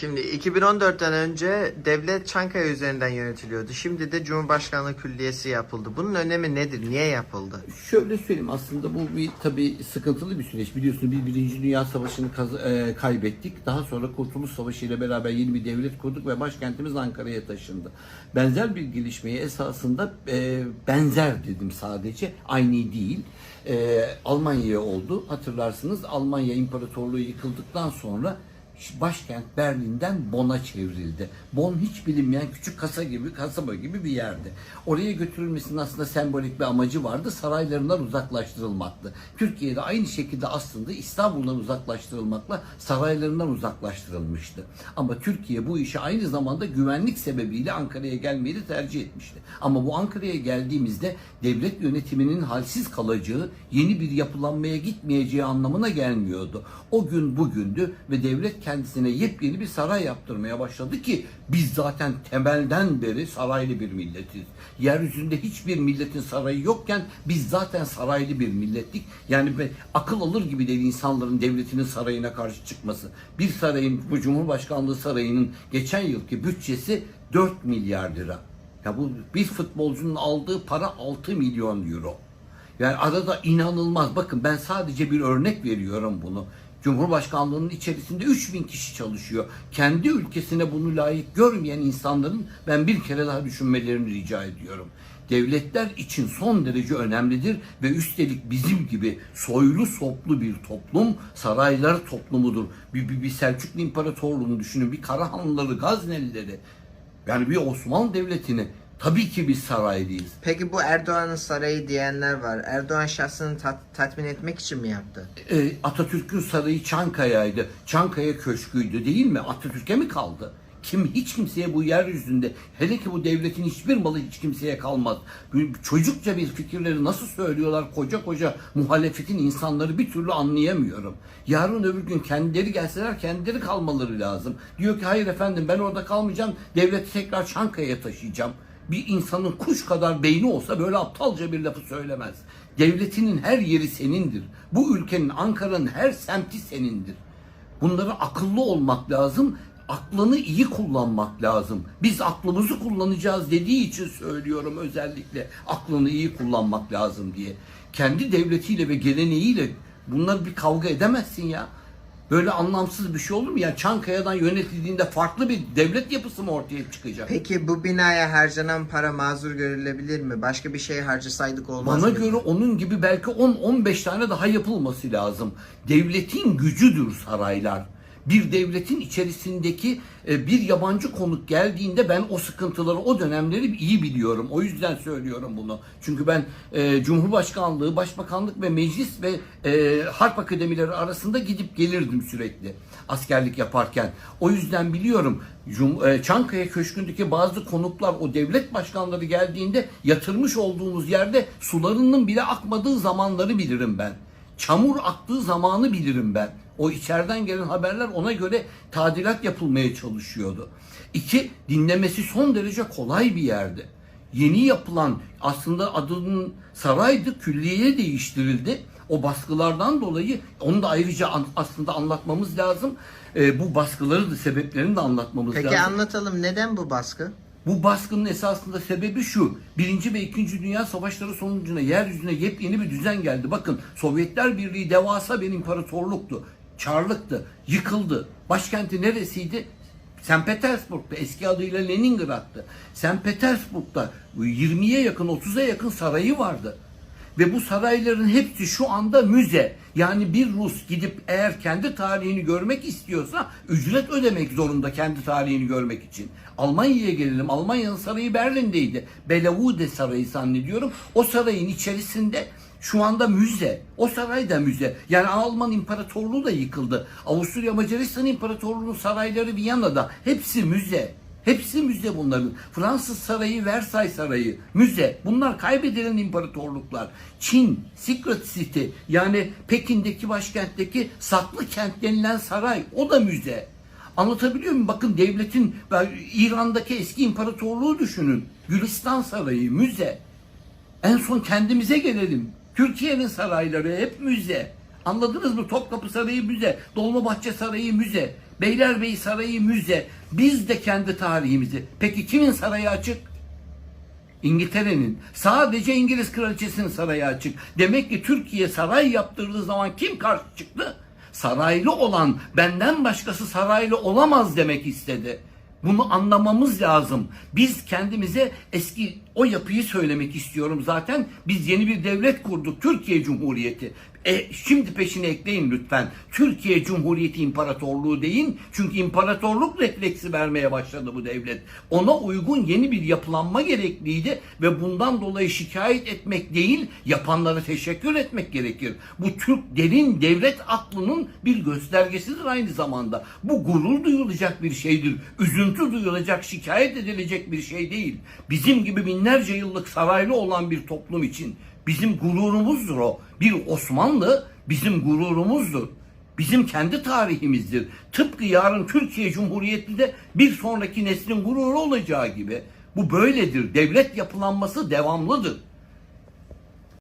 Şimdi 2014'ten önce devlet Çankaya üzerinden yönetiliyordu. Şimdi de Cumhurbaşkanlığı Külliyesi yapıldı. Bunun önemi nedir? Niye yapıldı? Şöyle söyleyeyim aslında bu bir tabii sıkıntılı bir süreç. Biliyorsunuz biz Birinci Dünya Savaşı'nı e, kaybettik. Daha sonra Kurtuluş Savaşı ile beraber yeni bir devlet kurduk ve başkentimiz Ankara'ya taşındı. Benzer bir gelişmeyi esasında e, benzer dedim sadece. Aynı değil. E, Almanya'ya oldu. Hatırlarsınız Almanya İmparatorluğu yıkıldıktan sonra başkent Berlin'den Bonn'a çevrildi. Bonn hiç bilinmeyen küçük kasa gibi, kasaba gibi bir yerdi. Oraya götürülmesinin aslında sembolik bir amacı vardı. Saraylarından uzaklaştırılmaktı. Türkiye'de aynı şekilde aslında İstanbul'dan uzaklaştırılmakla saraylarından uzaklaştırılmıştı. Ama Türkiye bu işi aynı zamanda güvenlik sebebiyle Ankara'ya gelmeyi de tercih etmişti. Ama bu Ankara'ya geldiğimizde devlet yönetiminin halsiz kalacağı, yeni bir yapılanmaya gitmeyeceği anlamına gelmiyordu. O gün bugündü ve devlet kendisine yepyeni bir saray yaptırmaya başladı ki biz zaten temelden beri saraylı bir milletiz. Yeryüzünde hiçbir milletin sarayı yokken biz zaten saraylı bir millettik. Yani akıl alır gibi değil insanların devletinin sarayına karşı çıkması. Bir sarayın, bu Cumhurbaşkanlığı sarayının geçen yılki bütçesi 4 milyar lira. Ya bu bir futbolcunun aldığı para 6 milyon euro. Yani arada inanılmaz. Bakın ben sadece bir örnek veriyorum bunu. Cumhurbaşkanlığının içerisinde 3000 kişi çalışıyor. Kendi ülkesine bunu layık görmeyen insanların ben bir kere daha düşünmelerini rica ediyorum. Devletler için son derece önemlidir ve üstelik bizim gibi soylu soplu bir toplum saraylar toplumudur. Bir, bir, bir Selçuklu İmparatorluğunu düşünün, bir Karahanlıları, Gaznelileri, yani bir Osmanlı Devleti'ni tabii ki biz saraylıyız. Peki bu Erdoğan'ın sarayı diyenler var. Erdoğan şahsını tat- tatmin etmek için mi yaptı? e, Atatürk'ün sarayı Çankaya'ydı. Çankaya köşküydü değil mi? Atatürk'e mi kaldı? Kim hiç kimseye bu yeryüzünde hele ki bu devletin hiçbir malı hiç kimseye kalmaz. Çocukça bir fikirleri nasıl söylüyorlar koca koca muhalefetin insanları bir türlü anlayamıyorum. Yarın öbür gün kendileri gelseler kendileri kalmaları lazım. Diyor ki hayır efendim ben orada kalmayacağım devleti tekrar Çankaya'ya taşıyacağım. Bir insanın kuş kadar beyni olsa böyle aptalca bir lafı söylemez. Devletinin her yeri senindir. Bu ülkenin Ankara'nın her semti senindir. Bunlara akıllı olmak lazım. Aklını iyi kullanmak lazım. Biz aklımızı kullanacağız dediği için söylüyorum özellikle aklını iyi kullanmak lazım diye. Kendi devletiyle ve geleneğiyle bunlar bir kavga edemezsin ya. Böyle anlamsız bir şey olur mu? Ya Çankaya'dan yönetildiğinde farklı bir devlet yapısı mı ortaya çıkacak? Peki bu binaya harcanan para mazur görülebilir mi? Başka bir şey harcasaydık olmaz Bana mıydı? göre onun gibi belki 10-15 tane daha yapılması lazım. Devletin gücüdür saraylar. Bir devletin içerisindeki e, bir yabancı konuk geldiğinde ben o sıkıntıları, o dönemleri iyi biliyorum. O yüzden söylüyorum bunu. Çünkü ben e, Cumhurbaşkanlığı, Başbakanlık ve Meclis ve e, Harp Akademileri arasında gidip gelirdim sürekli askerlik yaparken. O yüzden biliyorum Cum- e, Çankaya Köşkü'ndeki bazı konuklar o devlet başkanları geldiğinde yatırmış olduğumuz yerde sularının bile akmadığı zamanları bilirim ben. Çamur aktığı zamanı bilirim ben. O içeriden gelen haberler ona göre tadilat yapılmaya çalışıyordu. İki, dinlemesi son derece kolay bir yerdi. Yeni yapılan aslında adının saraydı, külliyeye değiştirildi. O baskılardan dolayı onu da ayrıca an- aslında anlatmamız lazım. Ee, bu baskıları da sebeplerini de anlatmamız Peki lazım. anlatalım neden bu baskı? Bu baskının esasında sebebi şu. Birinci ve İkinci Dünya Savaşları sonucunda yeryüzüne yepyeni bir düzen geldi. Bakın Sovyetler Birliği devasa bir imparatorluktu. Çarlıktı. Yıkıldı. Başkenti neresiydi? St. Petersburg'da eski adıyla Leningrad'tı. St. Petersburg'da 20'ye yakın 30'a yakın sarayı vardı. Ve bu sarayların hepsi şu anda müze. Yani bir Rus gidip eğer kendi tarihini görmek istiyorsa ücret ödemek zorunda kendi tarihini görmek için. Almanya'ya gelelim. Almanya'nın sarayı Berlin'deydi. Bellevue Sarayı zannediyorum. O sarayın içerisinde şu anda müze. O saray da müze. Yani Alman İmparatorluğu da yıkıldı. Avusturya Macaristan İmparatorluğu'nun sarayları Viyana'da. Hepsi müze. Hepsi müze bunların. Fransız sarayı, Versay sarayı, müze. Bunlar kaybedilen imparatorluklar. Çin, Secret City yani Pekin'deki başkentteki saklı kent denilen saray o da müze. Anlatabiliyor muyum? Bakın devletin İran'daki eski imparatorluğu düşünün. Gülistan Sarayı, müze. En son kendimize gelelim. Türkiye'nin sarayları hep müze. Anladınız mı? Topkapı Sarayı müze, Dolmabahçe Sarayı müze. Beylerbeyi Sarayı müze. Biz de kendi tarihimizi. Peki kimin sarayı açık? İngiltere'nin. Sadece İngiliz kraliçesinin sarayı açık. Demek ki Türkiye saray yaptırdığı zaman kim karşı çıktı? Saraylı olan benden başkası saraylı olamaz demek istedi. Bunu anlamamız lazım. Biz kendimize eski o yapıyı söylemek istiyorum zaten. Biz yeni bir devlet kurduk. Türkiye Cumhuriyeti. E, şimdi peşine ekleyin lütfen. Türkiye Cumhuriyeti İmparatorluğu deyin. Çünkü imparatorluk refleksi vermeye başladı bu devlet. Ona uygun yeni bir yapılanma gerekliydi ve bundan dolayı şikayet etmek değil, yapanlara teşekkür etmek gerekir. Bu Türk derin devlet aklının bir göstergesidir aynı zamanda. Bu gurur duyulacak bir şeydir. Üzüntü duyulacak, şikayet edilecek bir şey değil. Bizim gibi binlerce yıllık saraylı olan bir toplum için bizim gururumuzdur o. Bir Osmanlı bizim gururumuzdur. Bizim kendi tarihimizdir. Tıpkı yarın Türkiye Cumhuriyeti de bir sonraki neslin gururu olacağı gibi. Bu böyledir. Devlet yapılanması devamlıdır.